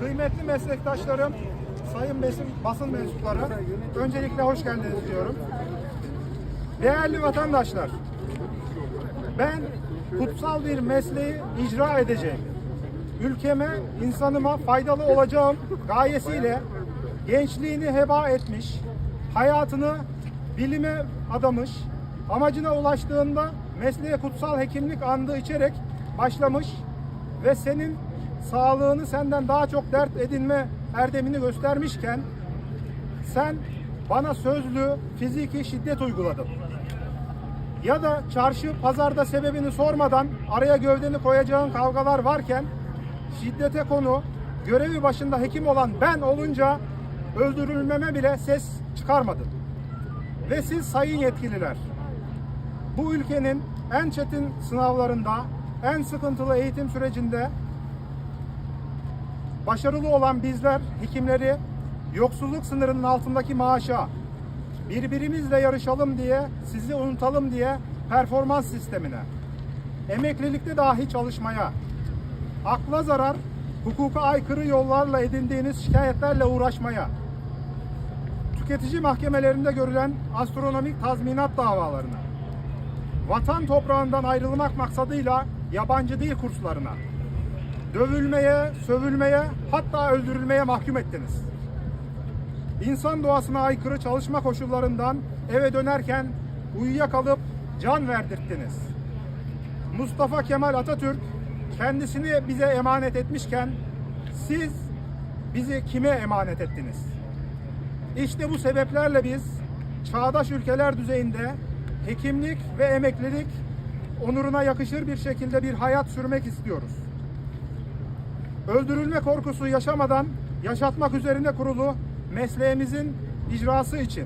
Kıymetli meslektaşlarım, sayın basın, mensupları, öncelikle hoş geldiniz diyorum. Değerli vatandaşlar, ben kutsal bir mesleği icra edeceğim. Ülkeme, insanıma faydalı olacağım gayesiyle gençliğini heba etmiş, hayatını bilime adamış, amacına ulaştığında mesleğe kutsal hekimlik andı içerek başlamış ve senin sağlığını senden daha çok dert edinme erdemini göstermişken sen bana sözlü fiziki şiddet uyguladın. Ya da çarşı pazarda sebebini sormadan araya gövdeni koyacağın kavgalar varken şiddete konu görevi başında hekim olan ben olunca öldürülmeme bile ses çıkarmadın. Ve siz sayın yetkililer bu ülkenin en çetin sınavlarında, en sıkıntılı eğitim sürecinde başarılı olan bizler hekimleri yoksulluk sınırının altındaki maaşa, birbirimizle yarışalım diye, sizi unutalım diye performans sistemine, emeklilikte dahi çalışmaya, akla zarar, hukuka aykırı yollarla edindiğiniz şikayetlerle uğraşmaya, tüketici mahkemelerinde görülen astronomik tazminat davalarına, vatan toprağından ayrılmak maksadıyla yabancı dil kurslarına, dövülmeye, sövülmeye, hatta öldürülmeye mahkum ettiniz. İnsan doğasına aykırı çalışma koşullarından eve dönerken uyuyakalıp can verdirttiniz. Mustafa Kemal Atatürk kendisini bize emanet etmişken siz bizi kime emanet ettiniz? İşte bu sebeplerle biz çağdaş ülkeler düzeyinde hekimlik ve emeklilik onuruna yakışır bir şekilde bir hayat sürmek istiyoruz. Öldürülme korkusu yaşamadan yaşatmak üzerine kurulu mesleğimizin icrası için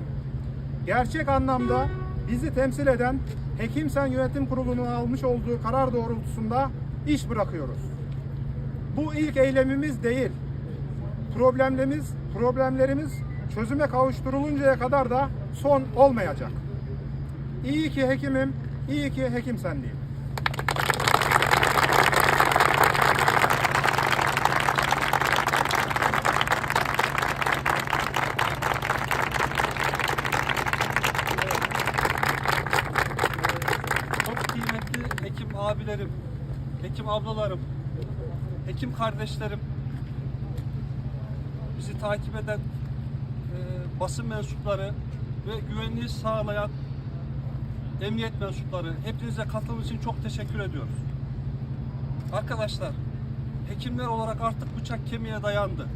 gerçek anlamda bizi temsil eden Hekimsen Yönetim Kurulu'nun almış olduğu karar doğrultusunda iş bırakıyoruz. Bu ilk eylemimiz değil. Problemlerimiz, problemlerimiz çözüme kavuşturuluncaya kadar da son olmayacak. İyi ki hekimim, iyi ki hekim sen değil. Çok kıymetli hekim abilerim, hekim ablalarım, hekim kardeşlerim, bizi takip eden e, basın mensupları ve güvenliği sağlayan emniyet mensupları hepinize katılım için çok teşekkür ediyoruz. Arkadaşlar, hekimler olarak artık bıçak kemiğe dayandı.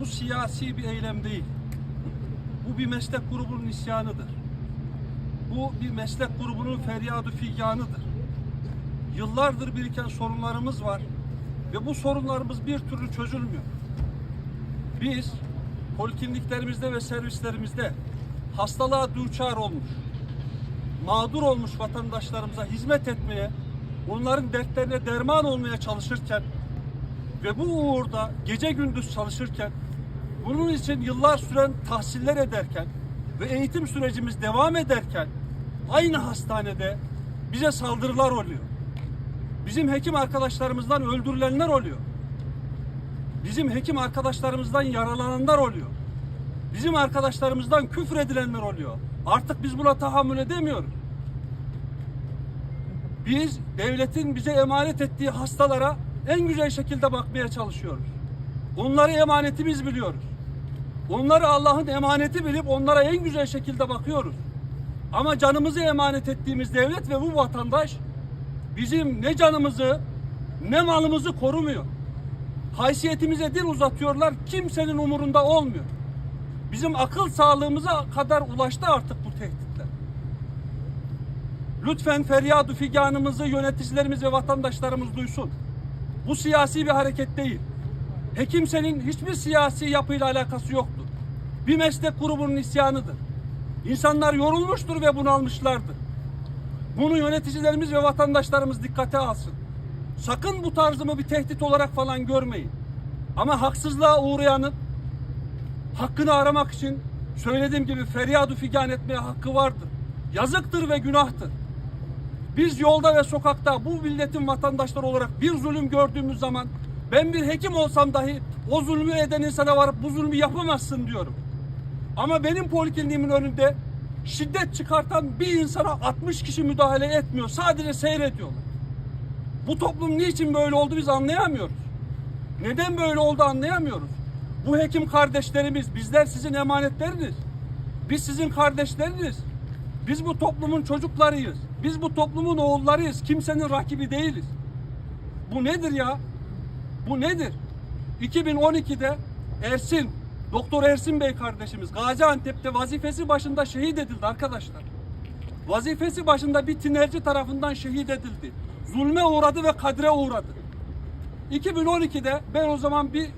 Bu siyasi bir eylem değil. Bu bir meslek grubunun isyanıdır. Bu bir meslek grubunun feryadı figanıdır. Yıllardır biriken sorunlarımız var ve bu sorunlarımız bir türlü çözülmüyor. Biz polikliniklerimizde ve servislerimizde hastalığa duçar olmuş, mağdur olmuş vatandaşlarımıza hizmet etmeye, onların dertlerine derman olmaya çalışırken ve bu uğurda gece gündüz çalışırken, bunun için yıllar süren tahsiller ederken ve eğitim sürecimiz devam ederken aynı hastanede bize saldırılar oluyor. Bizim hekim arkadaşlarımızdan öldürülenler oluyor. Bizim hekim arkadaşlarımızdan yaralananlar oluyor. Bizim arkadaşlarımızdan küfür edilenler oluyor. Artık biz buna tahammül edemiyoruz. Biz devletin bize emanet ettiği hastalara en güzel şekilde bakmaya çalışıyoruz. Onları emanetimiz biliyoruz. Onları Allah'ın emaneti bilip onlara en güzel şekilde bakıyoruz. Ama canımızı emanet ettiğimiz devlet ve bu vatandaş bizim ne canımızı ne malımızı korumuyor. Haysiyetimize dil uzatıyorlar. Kimsenin umurunda olmuyor. Bizim akıl sağlığımıza kadar ulaştı artık bu tehditler. Lütfen feryadu figanımızı yöneticilerimiz ve vatandaşlarımız duysun. Bu siyasi bir hareket değil. Hekimsenin hiçbir siyasi yapıyla alakası yoktur. Bir meslek grubunun isyanıdır. İnsanlar yorulmuştur ve bunalmışlardır. Bunu yöneticilerimiz ve vatandaşlarımız dikkate alsın. Sakın bu tarzımı bir tehdit olarak falan görmeyin. Ama haksızlığa uğrayanın hakkını aramak için söylediğim gibi feryadu figan etmeye hakkı vardır. Yazıktır ve günahtır. Biz yolda ve sokakta bu milletin vatandaşları olarak bir zulüm gördüğümüz zaman ben bir hekim olsam dahi o zulmü eden insana varıp bu zulmü yapamazsın diyorum. Ama benim polikliniğimin önünde şiddet çıkartan bir insana 60 kişi müdahale etmiyor. Sadece seyrediyorlar. Bu toplum niçin böyle oldu biz anlayamıyoruz. Neden böyle oldu anlayamıyoruz. Bu hekim kardeşlerimiz, bizler sizin emanetleriniz. Biz sizin kardeşleriniz. Biz bu toplumun çocuklarıyız. Biz bu toplumun oğullarıyız. Kimsenin rakibi değiliz. Bu nedir ya? Bu nedir? 2012'de Ersin, Doktor Ersin Bey kardeşimiz Gaziantep'te vazifesi başında şehit edildi arkadaşlar. Vazifesi başında bir tinerci tarafından şehit edildi. Zulme uğradı ve kadre uğradı. 2012'de ben o zaman bir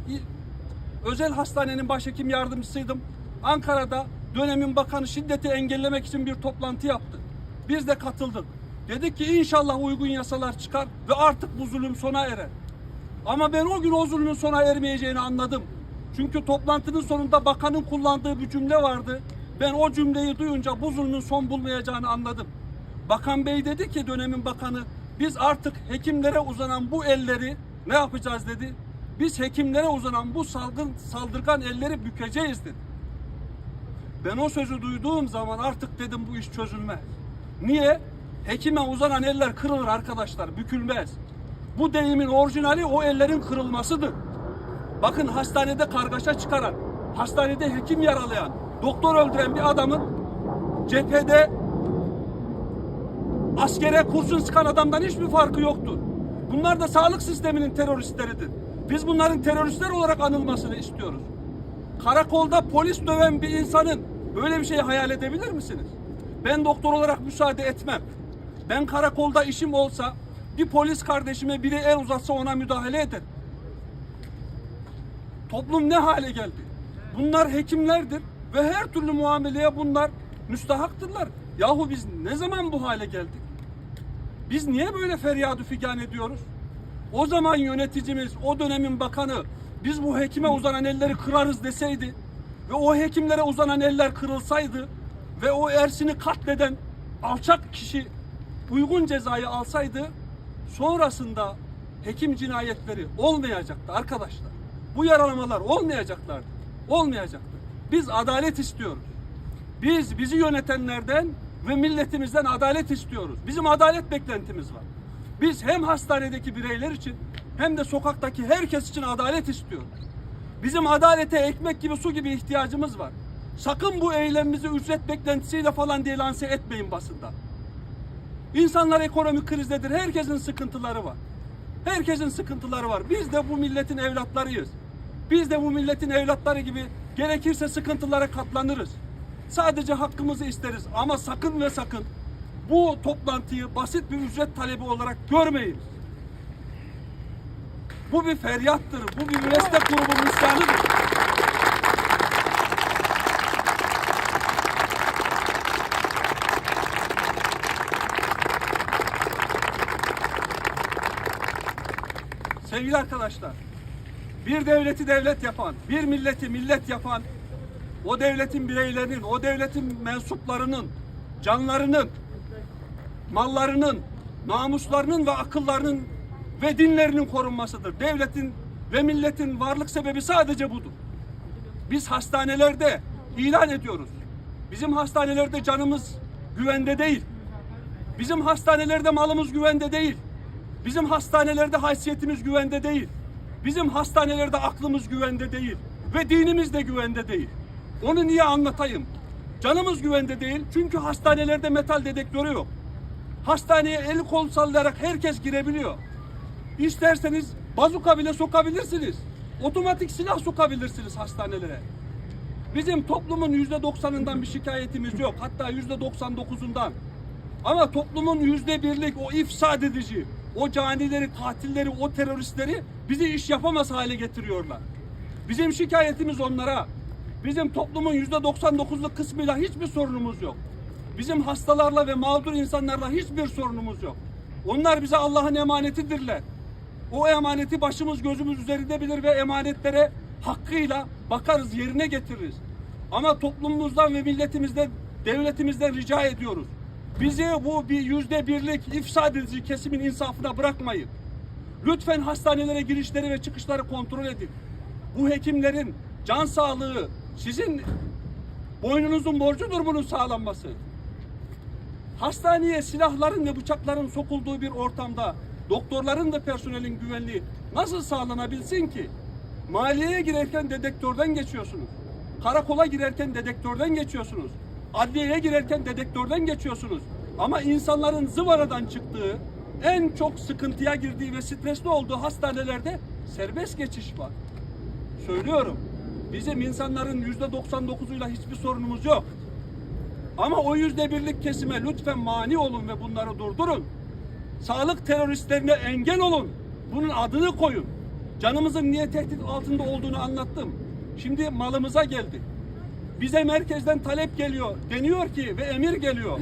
özel hastanenin başhekim yardımcısıydım. Ankara'da dönemin bakanı şiddeti engellemek için bir toplantı yaptı. Biz de katıldık. Dedik ki inşallah uygun yasalar çıkar ve artık bu zulüm sona erer. Ama ben o gün o zulmün sona ermeyeceğini anladım. Çünkü toplantının sonunda bakanın kullandığı bir cümle vardı. Ben o cümleyi duyunca bu zulmün son bulmayacağını anladım. Bakan Bey dedi ki dönemin bakanı biz artık hekimlere uzanan bu elleri ne yapacağız dedi. Biz hekimlere uzanan bu salgın saldırgan elleri bükeceğiz dedi. Ben o sözü duyduğum zaman artık dedim bu iş çözülmez. Niye? Hekime uzanan eller kırılır arkadaşlar, bükülmez. Bu deyimin orijinali o ellerin kırılmasıdır. Bakın hastanede kargaşa çıkaran, hastanede hekim yaralayan, doktor öldüren bir adamın cephede askere kurşun sıkan adamdan hiçbir farkı yoktur. Bunlar da sağlık sisteminin teröristleridir. Biz bunların teröristler olarak anılmasını istiyoruz. Karakolda polis döven bir insanın böyle bir şeyi hayal edebilir misiniz? Ben doktor olarak müsaade etmem. Ben karakolda işim olsa bir polis kardeşime biri el uzatsa ona müdahale eder. Toplum ne hale geldi? Bunlar hekimlerdir ve her türlü muameleye bunlar müstahaktırlar. Yahu biz ne zaman bu hale geldik? Biz niye böyle feryadu figan ediyoruz? O zaman yöneticimiz, o dönemin bakanı biz bu hekime uzanan elleri kırarız deseydi ve o hekimlere uzanan eller kırılsaydı ve o Ersin'i katleden alçak kişi uygun cezayı alsaydı sonrasında hekim cinayetleri olmayacaktı arkadaşlar. Bu yaralamalar olmayacaklardı. Olmayacaktı. Biz adalet istiyoruz. Biz bizi yönetenlerden ve milletimizden adalet istiyoruz. Bizim adalet beklentimiz var. Biz hem hastanedeki bireyler için hem de sokaktaki herkes için adalet istiyoruz. Bizim adalete ekmek gibi su gibi ihtiyacımız var. Sakın bu eylemimizi ücret beklentisiyle falan diye lanse etmeyin basında. İnsanlar ekonomik krizdedir. Herkesin sıkıntıları var. Herkesin sıkıntıları var. Biz de bu milletin evlatlarıyız. Biz de bu milletin evlatları gibi gerekirse sıkıntılara katlanırız. Sadece hakkımızı isteriz ama sakın ve sakın bu toplantıyı basit bir ücret talebi olarak görmeyin. Bu bir feryattır. Bu bir meslek grubunun isyanıdır. Sevgili arkadaşlar, bir devleti devlet yapan, bir milleti millet yapan, o devletin bireylerinin, o devletin mensuplarının, canlarının, mallarının, namuslarının ve akıllarının ve dinlerinin korunmasıdır. Devletin ve milletin varlık sebebi sadece budur. Biz hastanelerde ilan ediyoruz. Bizim hastanelerde canımız güvende değil. Bizim hastanelerde malımız güvende değil. Bizim hastanelerde haysiyetimiz güvende değil. Bizim hastanelerde aklımız güvende değil. Ve dinimiz de güvende değil. Onu niye anlatayım? Canımız güvende değil çünkü hastanelerde metal dedektörü yok. Hastaneye eli kol sallayarak herkes girebiliyor. İsterseniz bazuka bile sokabilirsiniz. Otomatik silah sokabilirsiniz hastanelere. Bizim toplumun yüzde doksanından bir şikayetimiz yok. Hatta yüzde doksan dokuzundan. Ama toplumun yüzde birlik o ifsad edici, o canileri, katilleri, o teröristleri bizi iş yapamaz hale getiriyorlar. Bizim şikayetimiz onlara. Bizim toplumun yüzde 99'luk kısmıyla hiçbir sorunumuz yok. Bizim hastalarla ve mağdur insanlarla hiçbir sorunumuz yok. Onlar bize Allah'ın emanetidirler. O emaneti başımız gözümüz üzerinde bilir ve emanetlere hakkıyla bakarız, yerine getiririz. Ama toplumumuzdan ve milletimizden, devletimizden rica ediyoruz. Bizi bu bir yüzde birlik ifsad edici kesimin insafına bırakmayın. Lütfen hastanelere girişleri ve çıkışları kontrol edin. Bu hekimlerin can sağlığı sizin boynunuzun borcudur bunun sağlanması. Hastaneye silahların ve bıçakların sokulduğu bir ortamda doktorların da personelin güvenliği nasıl sağlanabilsin ki? Maliyeye girerken dedektörden geçiyorsunuz. Karakola girerken dedektörden geçiyorsunuz. Adliyeye girerken dedektörden geçiyorsunuz. Ama insanların zıvanadan çıktığı, en çok sıkıntıya girdiği ve stresli olduğu hastanelerde serbest geçiş var. Söylüyorum. Bizim insanların yüzde 99'uyla hiçbir sorunumuz yok. Ama o yüzde birlik kesime lütfen mani olun ve bunları durdurun. Sağlık teröristlerine engel olun. Bunun adını koyun. Canımızın niye tehdit altında olduğunu anlattım. Şimdi malımıza geldi. Bize merkezden talep geliyor. Deniyor ki ve emir geliyor.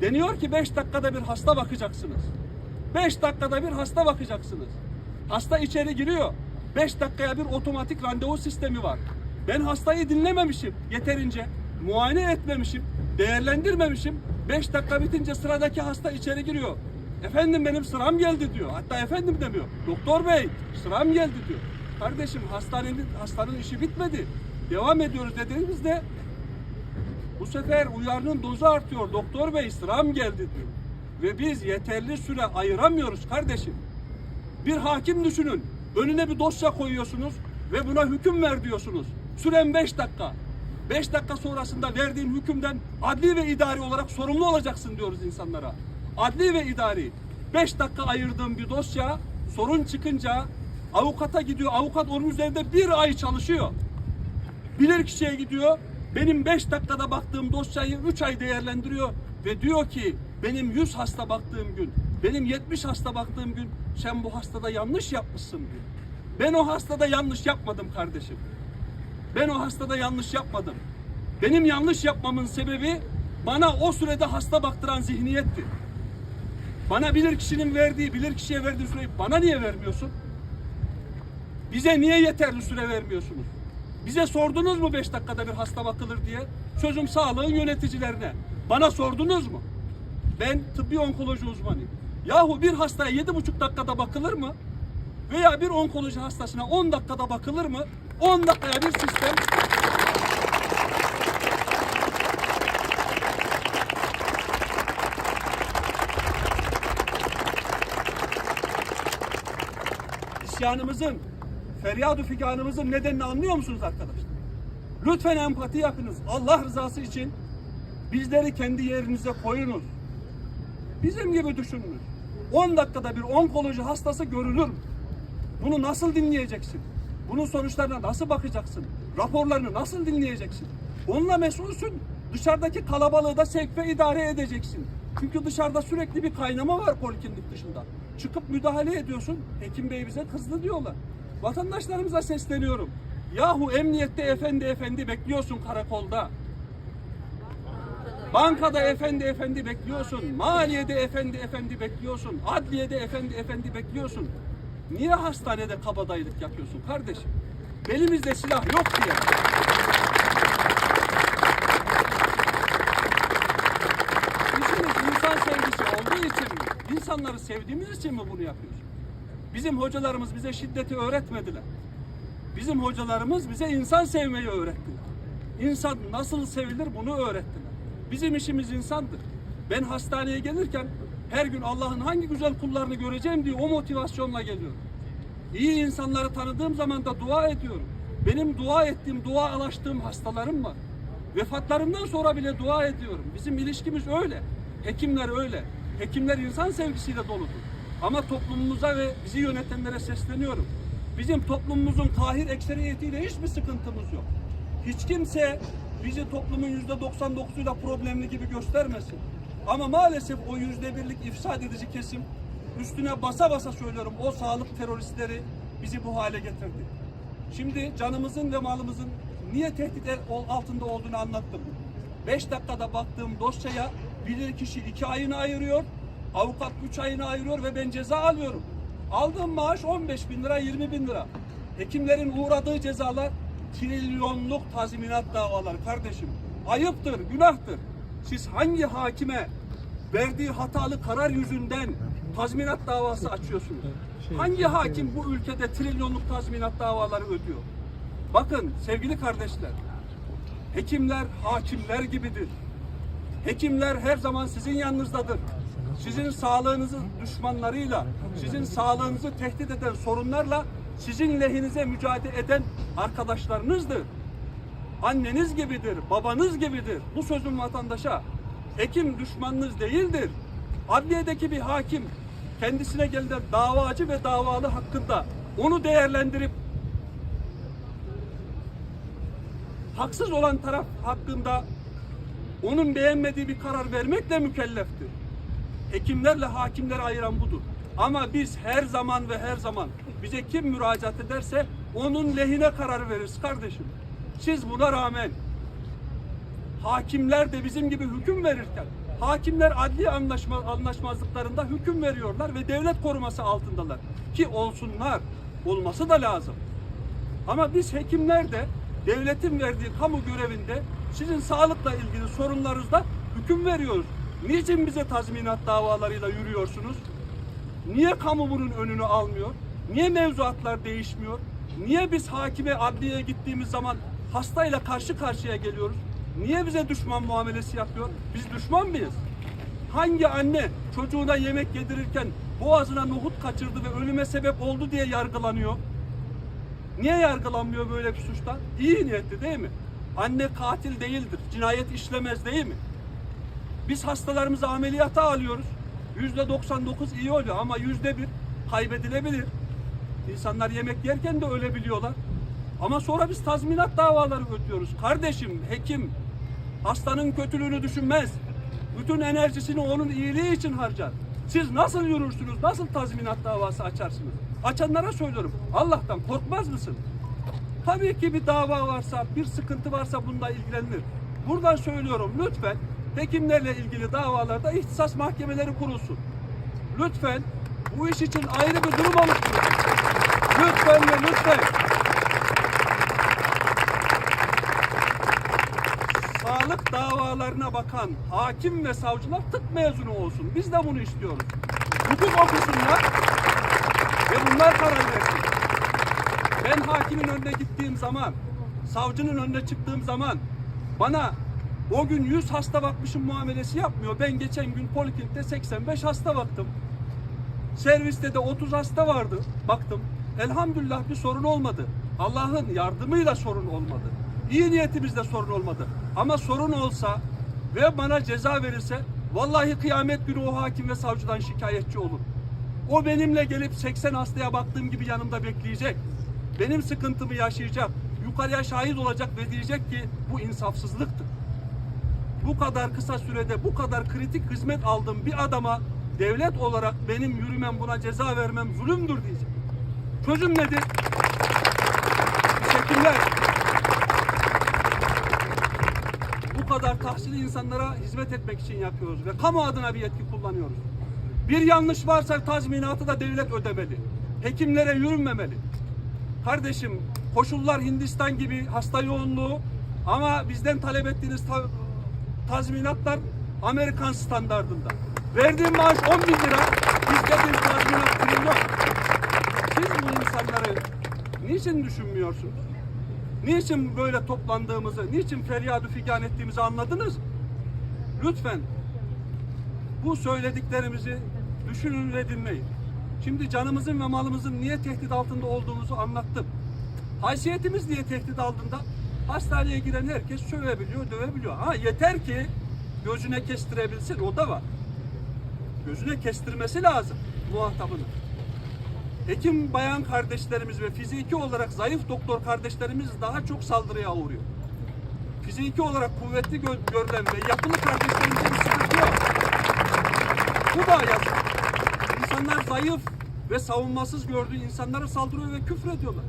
Deniyor ki 5 dakikada bir hasta bakacaksınız. 5 dakikada bir hasta bakacaksınız. Hasta içeri giriyor. 5 dakikaya bir otomatik randevu sistemi var. Ben hastayı dinlememişim yeterince. Muayene etmemişim. Değerlendirmemişim. 5 dakika bitince sıradaki hasta içeri giriyor. Efendim benim sıram geldi diyor. Hatta efendim demiyor. Doktor bey sıram geldi diyor. Kardeşim hastanenin hastanın işi bitmedi. Devam ediyoruz dediğimizde bu sefer uyarının dozu artıyor. Doktor bey sıram geldi diyor. Ve biz yeterli süre ayıramıyoruz kardeşim. Bir hakim düşünün. Önüne bir dosya koyuyorsunuz ve buna hüküm ver diyorsunuz. Süren 5 dakika. 5 dakika sonrasında verdiğin hükümden adli ve idari olarak sorumlu olacaksın diyoruz insanlara. Adli ve idari. 5 dakika ayırdığım bir dosya sorun çıkınca avukata gidiyor. Avukat onun üzerinde bir ay çalışıyor. Bilir kişiye gidiyor. Benim 5 dakikada baktığım dosyayı 3 ay değerlendiriyor ve diyor ki benim 100 hasta baktığım gün, benim 70 hasta baktığım gün sen bu hastada yanlış yapmışsın diyor. Ben o hastada yanlış yapmadım kardeşim. Ben o hastada yanlış yapmadım. Benim yanlış yapmamın sebebi bana o sürede hasta baktıran zihniyetti. Bana bilir kişinin verdiği, bilir kişiye verdiği süreyi bana niye vermiyorsun? Bize niye yeterli süre vermiyorsunuz? Bize sordunuz mu 5 dakikada bir hasta bakılır diye? Sözüm sağlığın yöneticilerine. Bana sordunuz mu? Ben tıbbi onkoloji uzmanıyım. Yahu bir hastaya yedi buçuk dakikada bakılır mı? Veya bir onkoloji hastasına 10 dakikada bakılır mı? 10 dakikaya bir sistem isyanımızın, feryadu figanımızın nedenini anlıyor musunuz arkadaşlar? Lütfen empati yapınız. Allah rızası için bizleri kendi yerinize koyunuz. Bizim gibi düşününüz. 10 dakikada bir onkoloji hastası görülür. Bunu nasıl dinleyeceksin? Bunun sonuçlarına nasıl bakacaksın? Raporlarını nasıl dinleyeceksin? Onunla mesulsün. Dışarıdaki kalabalığı da sevk ve idare edeceksin. Çünkü dışarıda sürekli bir kaynama var poliklinik dışında. Çıkıp müdahale ediyorsun. Hekim bey bize kızdı diyorlar. Vatandaşlarımıza sesleniyorum. Yahu emniyette efendi efendi bekliyorsun karakolda. Bankada efendi efendi bekliyorsun. Maliyede efendi efendi bekliyorsun. Adliyede efendi efendi bekliyorsun. Niye hastanede kabadayılık yapıyorsun kardeşim? Belimizde silah yok diye. İşimiz insan sevgisi olduğu için mi? İnsanları sevdiğimiz için mi bunu yapıyoruz? Bizim hocalarımız bize şiddeti öğretmediler. Bizim hocalarımız bize insan sevmeyi öğrettiler. İnsan nasıl sevilir bunu öğrettiler. Bizim işimiz insandır. Ben hastaneye gelirken her gün Allah'ın hangi güzel kullarını göreceğim diye o motivasyonla geliyorum. İyi insanları tanıdığım zaman da dua ediyorum. Benim dua ettiğim, dua alaştığım hastalarım var. Vefatlarından sonra bile dua ediyorum. Bizim ilişkimiz öyle. Hekimler öyle. Hekimler insan sevgisiyle doludur. Ama toplumumuza ve bizi yönetenlere sesleniyorum. Bizim toplumumuzun kahir ekseriyetiyle hiçbir sıkıntımız yok. Hiç kimse bizi toplumun yüzde 99'uyla problemli gibi göstermesin. Ama maalesef o yüzde birlik ifsad edici kesim üstüne basa basa söylüyorum o sağlık teröristleri bizi bu hale getirdi. Şimdi canımızın ve malımızın niye tehdit altında olduğunu anlattım. 5 dakikada baktığım dosyaya bilir kişi 2 ayını ayırıyor, avukat 3 ayını ayırıyor ve ben ceza alıyorum. Aldığım maaş 15 bin lira, 20 bin lira. Hekimlerin uğradığı cezalar trilyonluk tazminat davaları kardeşim. Ayıptır, günahtır. Siz hangi hakime verdiği hatalı karar yüzünden tazminat davası açıyorsunuz? Hangi hakim bu ülkede trilyonluk tazminat davaları ödüyor? Bakın sevgili kardeşler, hekimler hakimler gibidir. Hekimler her zaman sizin yanınızdadır. Sizin sağlığınızı düşmanlarıyla, sizin sağlığınızı tehdit eden sorunlarla sizin lehinize mücadele eden arkadaşlarınızdır. Anneniz gibidir, babanız gibidir. Bu sözüm vatandaşa. Hekim düşmanınız değildir. Adliyedeki bir hakim kendisine gelen davacı ve davalı hakkında onu değerlendirip haksız olan taraf hakkında onun beğenmediği bir karar vermekle mükelleftir. Hekimlerle hakimleri ayıran budur. Ama biz her zaman ve her zaman bize kim müracaat ederse onun lehine karar veririz kardeşim. Siz buna rağmen hakimler de bizim gibi hüküm verirken hakimler adli anlaşma, anlaşmazlıklarında hüküm veriyorlar ve devlet koruması altındalar. Ki olsunlar. Olması da lazım. Ama biz hekimler de devletin verdiği kamu görevinde sizin sağlıkla ilgili sorunlarınızda hüküm veriyoruz. Niçin bize tazminat davalarıyla yürüyorsunuz? Niye kamu bunun önünü almıyor? Niye mevzuatlar değişmiyor? Niye biz hakime adliyeye gittiğimiz zaman hastayla karşı karşıya geliyoruz? Niye bize düşman muamelesi yapıyor? Biz düşman mıyız? Hangi anne çocuğuna yemek yedirirken boğazına nohut kaçırdı ve ölüme sebep oldu diye yargılanıyor? Niye yargılanmıyor böyle bir suçtan? İyi niyetli değil mi? Anne katil değildir. Cinayet işlemez değil mi? Biz hastalarımızı ameliyata alıyoruz. Yüzde 99 iyi oluyor ama yüzde bir kaybedilebilir. İnsanlar yemek yerken de ölebiliyorlar. Ama sonra biz tazminat davaları ödüyoruz. Kardeşim, hekim hastanın kötülüğünü düşünmez. Bütün enerjisini onun iyiliği için harcar. Siz nasıl yürürsünüz, nasıl tazminat davası açarsınız? Açanlara söylüyorum, Allah'tan korkmaz mısın? Tabii ki bir dava varsa, bir sıkıntı varsa bunda ilgilenilir. Buradan söylüyorum lütfen hekimlerle ilgili davalarda ihtisas mahkemeleri kurulsun. Lütfen bu iş için ayrı bir durum oluşturun. Lütfen ve lütfen. Sağlık davalarına bakan hakim ve savcılar tıp mezunu olsun. Biz de bunu istiyoruz. Hukuk okusunlar ve bunlar karar versin. Ben hakimin önüne gittiğim zaman, savcının önüne çıktığım zaman bana o gün 100 hasta bakmışım muamelesi yapmıyor. Ben geçen gün poliklinikte 85 hasta baktım. Serviste de 30 hasta vardı. Baktım. Elhamdülillah bir sorun olmadı. Allah'ın yardımıyla sorun olmadı. İyi niyetimizde sorun olmadı. Ama sorun olsa ve bana ceza verirse vallahi kıyamet günü o hakim ve savcıdan şikayetçi olur. O benimle gelip 80 hastaya baktığım gibi yanımda bekleyecek. Benim sıkıntımı yaşayacak. Yukarıya şahit olacak ve diyecek ki bu insafsızlıktır. Bu kadar kısa sürede bu kadar kritik hizmet aldığım bir adama devlet olarak benim yürümem buna ceza vermem zulümdür diyecek. Çözüm nedir? Hekimler bu kadar tahsili insanlara hizmet etmek için yapıyoruz ve kamu adına bir yetki kullanıyoruz. Bir yanlış varsa tazminatı da devlet ödemeli. Hekimlere yürünmemeli. Kardeşim koşullar Hindistan gibi hasta yoğunluğu ama bizden talep ettiğiniz tazminatlar Amerikan standardında. Verdiğim maaş 10 bin lira, bizde bir tazminat trilyon. Siz bu insanları niçin düşünmüyorsunuz? Niçin böyle toplandığımızı, niçin feryadu figan ettiğimizi anladınız? Lütfen bu söylediklerimizi düşünün ve dinleyin. Şimdi canımızın ve malımızın niye tehdit altında olduğumuzu anlattım. Haysiyetimiz niye tehdit altında? Hastaneye giren herkes sövebiliyor, dövebiliyor. Ha yeter ki gözüne kestirebilsin, o da var. Gözüne kestirmesi lazım muhatabını. Hekim bayan kardeşlerimiz ve fiziki olarak zayıf doktor kardeşlerimiz daha çok saldırıya uğruyor. Fiziki olarak kuvvetli gö- görülen ve yapılı kardeşlerimizin sıkıntı yok. Bu da yazık. İnsanlar zayıf ve savunmasız gördüğü insanlara saldırıyor ve küfür ediyorlar.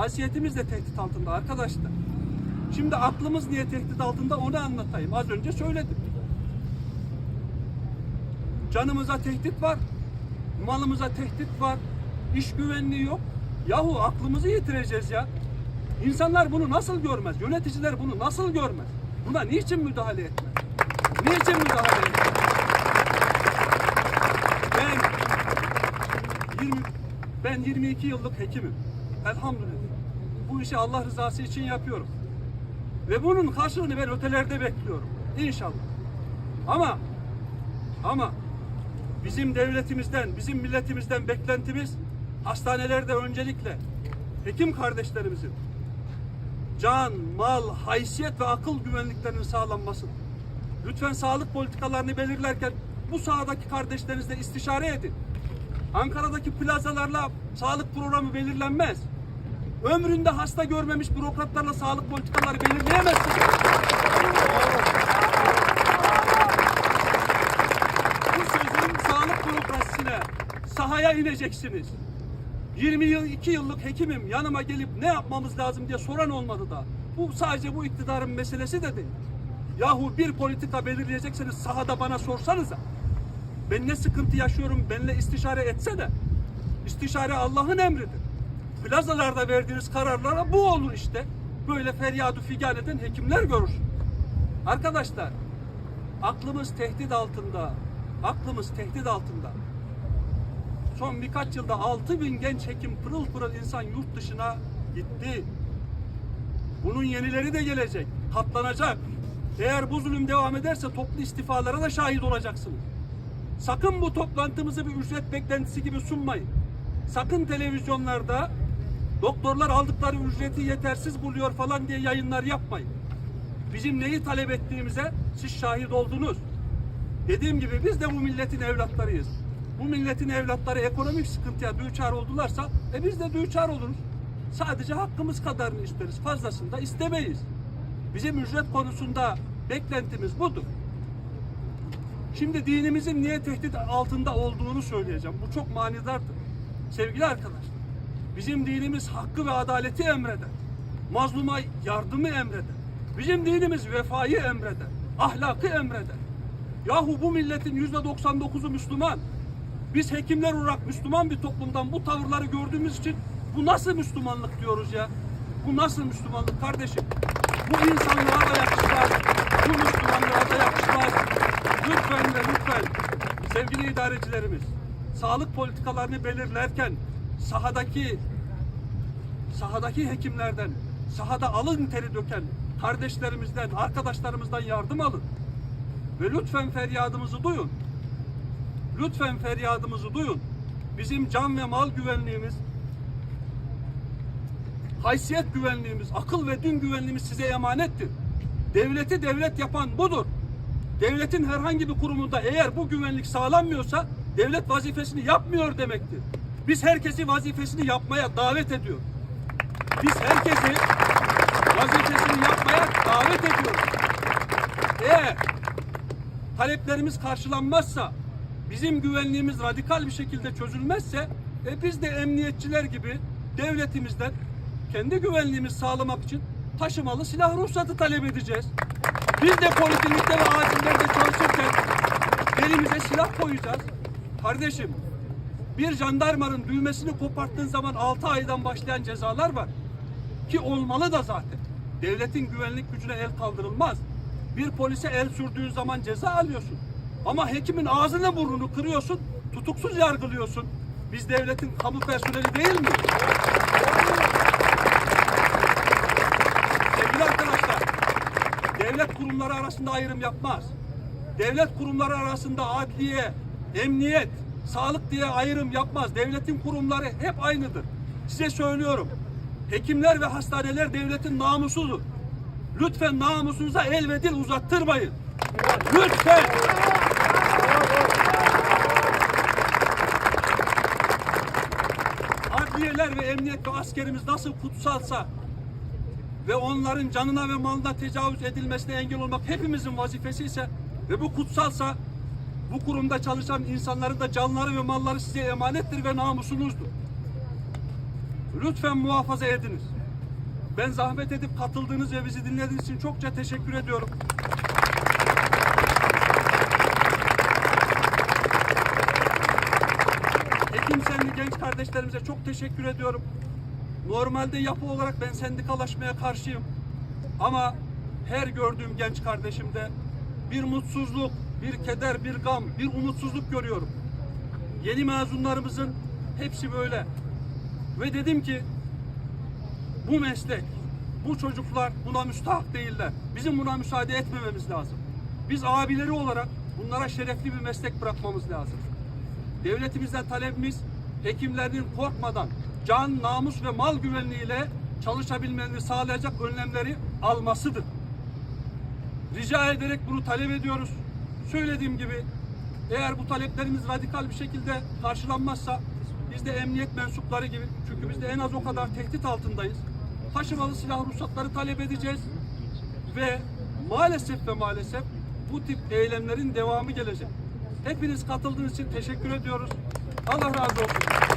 Haysiyetimiz de tehdit altında arkadaşlar. Şimdi aklımız niye tehdit altında onu anlatayım. Az önce söyledim. Canımıza tehdit var. Malımıza tehdit var. İş güvenliği yok. Yahu aklımızı yitireceğiz ya. İnsanlar bunu nasıl görmez? Yöneticiler bunu nasıl görmez? Buna niçin müdahale etmez? Niçin müdahale etmez? Ben 20 ben 22 yıllık hekimim. Elhamdülillah. Bu işi Allah rızası için yapıyorum. Ve bunun karşılığını ben ötelerde bekliyorum. İnşallah. Ama ama bizim devletimizden, bizim milletimizden beklentimiz hastanelerde öncelikle hekim kardeşlerimizin can, mal, haysiyet ve akıl güvenliklerinin sağlanması. Lütfen sağlık politikalarını belirlerken bu sahadaki kardeşlerinizle istişare edin. Ankara'daki plazalarla sağlık programı belirlenmez. Ömründe hasta görmemiş bürokratlarla sağlık politikaları belirleyemezsiniz. Bu sözün sağlık bürokrasisine sahaya ineceksiniz. 20 yıl, 2 yıllık hekimim yanıma gelip ne yapmamız lazım diye soran olmadı da. Bu sadece bu iktidarın meselesi de değil. Yahu bir politika belirleyecekseniz sahada bana sorsanıza. Ben ne sıkıntı yaşıyorum benimle istişare etse de. İstişare Allah'ın emridir. Plazalarda verdiğiniz kararlara bu olur işte. Böyle feryadu figan eden hekimler görürsün. Arkadaşlar aklımız tehdit altında. Aklımız tehdit altında. Son birkaç yılda 6 bin genç hekim pırıl pırıl insan yurt dışına gitti. Bunun yenileri de gelecek. Katlanacak. Eğer bu zulüm devam ederse toplu istifalara da şahit olacaksınız. Sakın bu toplantımızı bir ücret beklentisi gibi sunmayın. Sakın televizyonlarda doktorlar aldıkları ücreti yetersiz buluyor falan diye yayınlar yapmayın. Bizim neyi talep ettiğimize siz şahit oldunuz. Dediğim gibi biz de bu milletin evlatlarıyız. Bu milletin evlatları ekonomik sıkıntıya düçar oldularsa e biz de düçar oluruz. Sadece hakkımız kadarını isteriz. Fazlasını da istemeyiz. Bizim ücret konusunda beklentimiz budur. Şimdi dinimizin niye tehdit altında olduğunu söyleyeceğim. Bu çok manidardır. Sevgili arkadaşlar, bizim dinimiz hakkı ve adaleti emreder. Mazluma yardımı emreder. Bizim dinimiz vefayı emreder. Ahlakı emreder. Yahu bu milletin yüzde 99'u Müslüman. Biz hekimler olarak Müslüman bir toplumdan bu tavırları gördüğümüz için bu nasıl Müslümanlık diyoruz ya? Bu nasıl Müslümanlık kardeşim? Bu insanlığa da yakışmaz. Bu Müslümanlığa da yakışmaz. Lütfen ve lütfen sevgili idarecilerimiz sağlık politikalarını belirlerken sahadaki sahadaki hekimlerden, sahada alın teri döken kardeşlerimizden, arkadaşlarımızdan yardım alın. Ve lütfen feryadımızı duyun. Lütfen feryadımızı duyun. Bizim can ve mal güvenliğimiz, haysiyet güvenliğimiz, akıl ve din güvenliğimiz size emanettir. Devleti devlet yapan budur. Devletin herhangi bir kurumunda eğer bu güvenlik sağlanmıyorsa devlet vazifesini yapmıyor demektir. Biz herkesi vazifesini yapmaya davet ediyoruz. Biz herkesi vazifesini yapmaya davet ediyoruz. Eğer taleplerimiz karşılanmazsa, bizim güvenliğimiz radikal bir şekilde çözülmezse, e biz de emniyetçiler gibi devletimizden kendi güvenliğimizi sağlamak için taşımalı silah ruhsatı talep edeceğiz. Biz de poliklinikte ve acillerde çalışırken elimize silah koyacağız. Kardeşim, bir jandarmanın düğmesini koparttığın zaman 6 aydan başlayan cezalar var. Ki olmalı da zaten. Devletin güvenlik gücüne el kaldırılmaz. Bir polise el sürdüğün zaman ceza alıyorsun. Ama hekimin ağzını burnunu kırıyorsun, tutuksuz yargılıyorsun. Biz devletin kamu personeli değil miyiz? Sevgili arkadaşlar, devlet kurumları arasında ayrım yapmaz. Devlet kurumları arasında adliye, emniyet, sağlık diye ayrım yapmaz. Devletin kurumları hep aynıdır. Size söylüyorum. Hekimler ve hastaneler devletin namusudur. Lütfen namusunuza el ve dil uzattırmayın. Lütfen. Adliyeler ve emniyet ve askerimiz nasıl kutsalsa ve onların canına ve malına tecavüz edilmesine engel olmak hepimizin vazifesi ise ve bu kutsalsa bu kurumda çalışan insanların da canları ve malları size emanettir ve namusunuzdur. Lütfen muhafaza ediniz. Ben zahmet edip katıldığınız ve bizi dinlediğiniz için çokça teşekkür ediyorum. Ekim Senli genç kardeşlerimize çok teşekkür ediyorum. Normalde yapı olarak ben sendikalaşmaya karşıyım. Ama her gördüğüm genç kardeşimde bir mutsuzluk, bir keder, bir gam, bir umutsuzluk görüyorum. Yeni mezunlarımızın hepsi böyle. Ve dedim ki bu meslek, bu çocuklar buna müstahak değiller. Bizim buna müsaade etmememiz lazım. Biz abileri olarak bunlara şerefli bir meslek bırakmamız lazım. Devletimizden talebimiz hekimlerin korkmadan can, namus ve mal güvenliğiyle çalışabilmelerini sağlayacak önlemleri almasıdır. Rica ederek bunu talep ediyoruz. Söylediğim gibi eğer bu taleplerimiz radikal bir şekilde karşılanmazsa biz de emniyet mensupları gibi çünkü biz de en az o kadar tehdit altındayız. Taşımalı silah ruhsatları talep edeceğiz ve maalesef ve maalesef bu tip eylemlerin devamı gelecek. Hepiniz katıldığınız için teşekkür ediyoruz. Allah razı olsun.